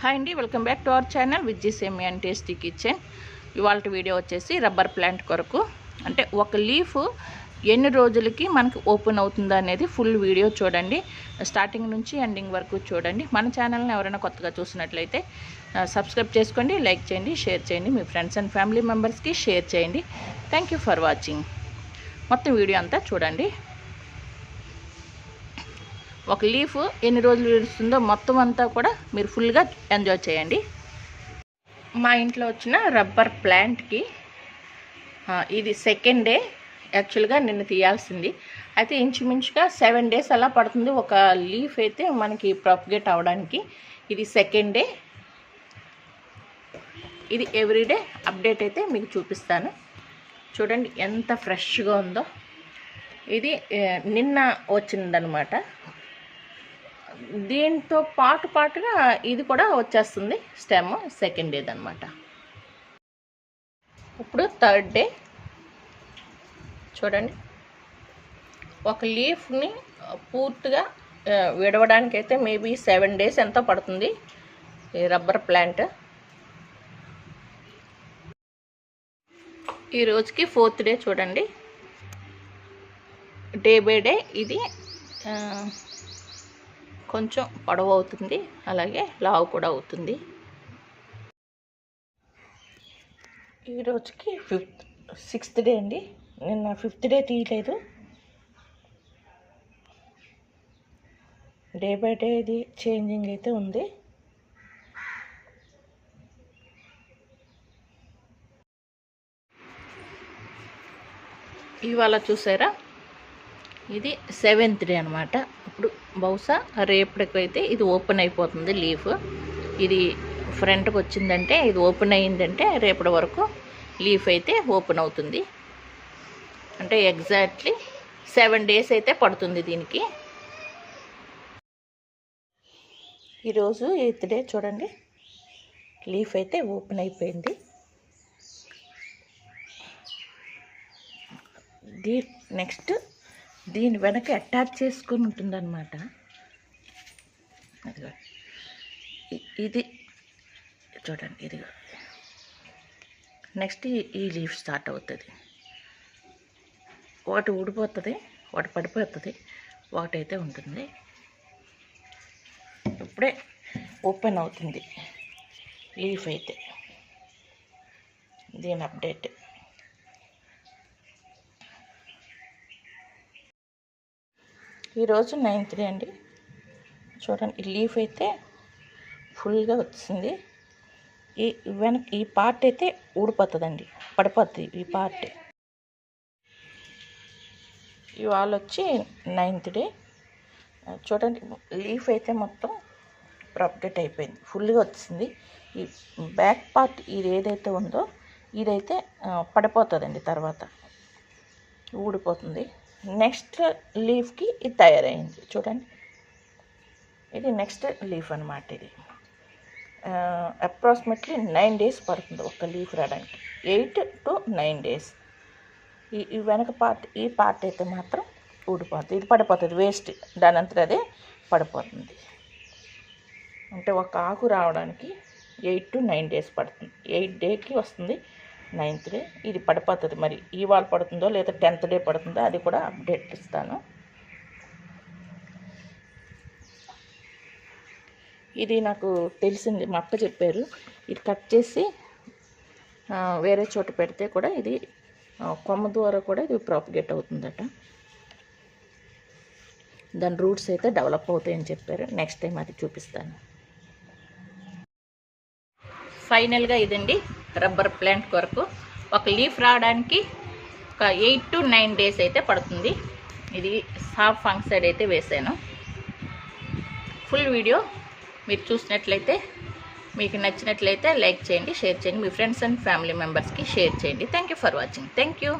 Hi అండి welcome back to our channel Vijji Semi and tasty kitchen. ఇవాళ video వచ్చేసి rubber plant కొరకు. అంటే ఒక లీఫ్ ఎన్ని రోజులకి మనకు ఓపెన్ అవుతుందో అనేది ఫుల్ వీడియో చూడండి. స్టార్టింగ్ నుంచి ఎండింగ్ వరకు చూడండి. మన ఛానల్ని ఎవరైనా కొత్తగా చూసినట్లయితే సబ్స్క్రైబ్ చేసుకోండి లైక్ చేయండి షేర్ చేయండి. మీ ఫ్రెండ్స్ అండ్ ఫ్యామిలీ మెంబర్స్కి షేర్ చేయండి. Thank you for watching. మొత్తం వీడియో అంతా చూడండి. ఒక లీఫ్ ఎన్ని రోజులు విడుస్తుందో మొత్తం అంతా కూడా మీరు ఫుల్గా ఎంజాయ్ చేయండి. మా ఇంట్లో వచ్చిన రబ్బర్ ప్లాంట్కి ఇది సెకండ్ డే యాక్చువల్గా నిన్న తీయాల్సింది. అయితే ఇంచుమించుగా సెవెన్ డేస్ అలా పడుతుంది ఒక లీఫ్ అయితే మనకి ప్రాపగేట్ అవ్వడానికి ఇది సెకండ్ డే ఇది ఎవ్రీడే అప్డేట్ అయితే మీకు చూపిస్తాను. చూడండి ఎంత ఫ్రెష్గా ఉందో. ఇది నిన్న వచ్చిందనమాట దీంతో పాటు పాటుగా ఇది కూడా వచ్చేస్తుంది స్టెమ్ సెకండ్ డేది అనమాట ఇప్పుడు థర్డ్ డే. చూడండి. ఒక లీఫ్ని పూర్తిగా విడవడానికి అయితే మేబీ సెవెన్ డేస్ ఎంతో పడుతుంది? ఈ రబ్బర్ ప్లాంట్. ఈ రోజుకి ఫోర్త్ డే చూడండి. డే బై డే ఇది కొంచెం పొడవు అవుతుంది అలాగే లావు కూడా అవుతుంది. ఈరోజుకి ఫిఫ్త్ సిక్స్త్ డే అండి. నిన్న ఫిఫ్త్ డే తీయలేదు. డే బై డే ఇది చేంజింగ్ అయితే ఉంది. ఇవాళ చూసారా? ఇది సెవెంత్ డే అనమాట ఇప్పుడు బహుశా రేపటికైతే ఇది ఓపెన్ అయిపోతుంది లీఫ్ ఇది ఫ్రంట్కి వచ్చిందంటే ఇది ఓపెన్ అయ్యిందంటే రేపటి వరకు లీఫ్ అయితే ఓపెన్ అవుతుంది. అంటే ఎగ్జాక్ట్లీ సెవెన్ డేస్ అయితే పడుతుంది దీనికి. ఈరోజు ఎయిత్ డే చూడండి లీఫ్ అయితే ఓపెన్ అయిపోయింది. దీ నెక్స్ట్ దీని వెనక అటాచ్ చేసుకొని ఉంటుందన్నమాట. అదిగో. ఇది. చూడండి ఇదిగో. నెక్స్ట్ ఈ- ఈ లీఫ్ స్టార్ట్ అవుతుంది. ఒకటి ఊడిపోతుంది ఒకటి పడిపోతుంది ఒకటైతే ఉంటుంది. ఇప్పుడే ఓపెన్ అవుతుంది. లీఫ్ అయితే. దీని అప్డేట్. ఈరోజు నైన్త్ డే అండి. చూడండి ఈ లీఫ్ అయితే ఫుల్గా వచ్చింది. ఈ వెనక ఈ పార్ట్ అయితే ఊడిపోతుందండి పడిపోతుంది ఈ పార్ట్. ఇవాళ వచ్చి నైన్త్ డే. చూడండి లీఫ్ అయితే మొత్తం ప్రప్డేట్ అయిపోయింది ఫుల్గా వచ్చింది. ఈ బ్యాక్ పార్ట్ ఇది ఏదైతే ఉందో ఇదైతే పడిపోతుందండి తర్వాత ఊడిపోతుంది. నెక్స్ట్ లీఫ్కి ఇది తయారైంది. చూడండి. ఇది నెక్స్ట్ లీఫ్ అనమాట ఇది. అప్రాక్సిమేట్లీ నైన్ డేస్ పడుతుంది ఒక లీఫ్ రావడానికి. Eight to nine days. ఈ ఈ వెనక పార్ట్ ఈ పార్ట్ అయితే మాత్రం ఊడిపోతుంది. ఇది పడిపోతుంది వేస్ట్. దాని అంతా అదే పడిపోతుంది. అంటే ఒక ఆకు రావడానికి ఎయిట్ టు నైన్ డేస్ పడుతుంది. ఎయిట్ డేకి వస్తుంది. Ninth day. ఇది పడిపోతుంది. మరి ఇవాళ పడుతుందో లేదా టెన్త్ డే పడుతుందో అది కూడా అప్డేట్ ఇస్తాను. ఇది నాకు తెలిసింది. మా అక్క చెప్పారు. ఇది కట్ చేసి వేరే చోట పెడితే కూడా ఇది కొమ్మ ద్వారా కూడా ఇది ప్రాపగేట్ అవుతుందట. దాని రూట్స్ అయితే డెవలప్ అవుతాయని చెప్పారు. నెక్స్ట్ టైం అది చూపిస్తాను. ఫైనల్గా ఇదండి రబ్బర్ ప్లాంట్ కొరకు. ఒక లీఫ్ రావడానికి ఒక ఎయిట్ టు నైన్ డేస్ అయితే పడుతుంది. ఇది సాఫ్ ఫంక్ సైడ్ అయితే వేసాను ఫుల్ వీడియో మీరు చూసినట్లయితే మీకు నచ్చినట్లయితే లైక్ చేయండి షేర్ చేయండి. మీ ఫ్రెండ్స్ అండ్ ఫ్యామిలీ మెంబర్స్కి షేర్ చేయండి. Thank you for watching. Thank you.